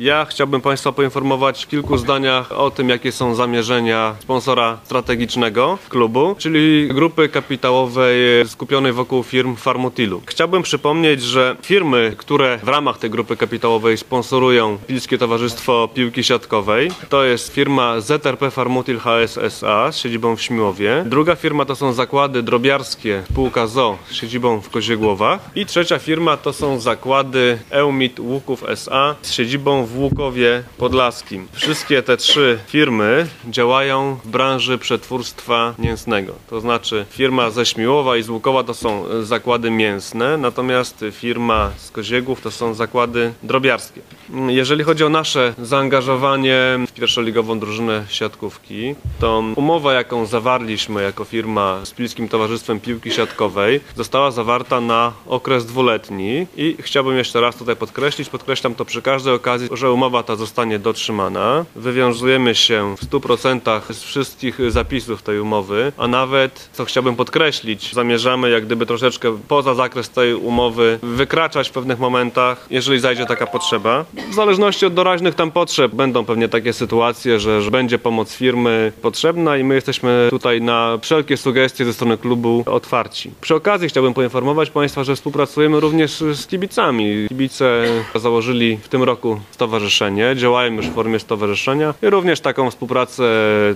Ja chciałbym Państwa poinformować w kilku zdaniach o tym, jakie są zamierzenia sponsora strategicznego klubu, czyli grupy kapitałowej skupionej wokół firm Farmutilu. Chciałbym przypomnieć, że firmy, które w ramach tej grupy kapitałowej sponsorują Pilskie Towarzystwo Piłki Siatkowej, to jest firma ZRP Farmutil HS SA z siedzibą w Śmiłowie. Druga firma to są zakłady drobiarskie spółka ZO z siedzibą w Koziegłowach. I trzecia firma to są zakłady Eumit Łuków SA z siedzibą w Łukowie Podlaskim. Wszystkie te trzy firmy działają w branży przetwórstwa mięsnego. To znaczy firma ze Śmiłowa i z Łukowa to są e, zakłady mięsne, natomiast firma z Koziegłów to są zakłady drobiarskie. Jeżeli chodzi o nasze zaangażowanie w pierwszoligową drużynę siatkówki, to umowa, jaką zawarliśmy jako firma z Pilskim Towarzystwem Piłki Siatkowej, została zawarta na okres dwuletni i chciałbym jeszcze raz tutaj podkreślić, podkreślam to przy każdej okazji, że umowa ta zostanie dotrzymana. Wywiązujemy się w 100% z wszystkich zapisów tej umowy, a nawet, co chciałbym podkreślić, zamierzamy jak gdyby troszeczkę poza zakres tej umowy wykraczać w pewnych momentach, jeżeli zajdzie taka potrzeba. W zależności od doraźnych tam potrzeb będą pewnie takie sytuacje, że, że będzie pomoc firmy potrzebna i my jesteśmy tutaj na wszelkie sugestie ze strony klubu otwarci. Przy okazji chciałbym poinformować Państwa, że współpracujemy również z kibicami. Kibice założyli w tym roku stowarzyszenie, działają już w formie stowarzyszenia i również taką współpracę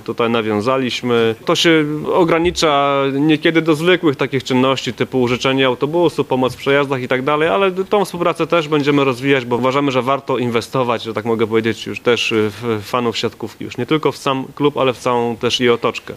tutaj nawiązaliśmy. To się ogranicza niekiedy do zwykłych takich czynności typu użyczenie autobusu, pomoc w przejazdach i tak dalej, ale tą współpracę też będziemy rozwijać, bo uważamy, że warto inwestować, że tak mogę powiedzieć, już też w fanów siatkówki, już nie tylko w sam klub, ale w całą też i otoczkę.